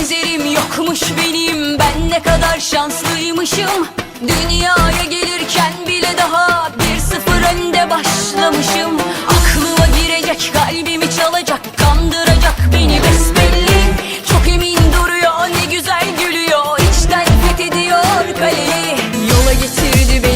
benzerim yokmuş benim. Ben ne kadar şanslıymışım. Dünyaya gelirken bile daha bir sıfır önde başlamışım. Aklıma girecek kalbimi çalacak Kandıracak beni besbelli. Çok emin duruyor ne güzel gülüyor. İçten fethediyor kaleyi. Yola getirdi beni.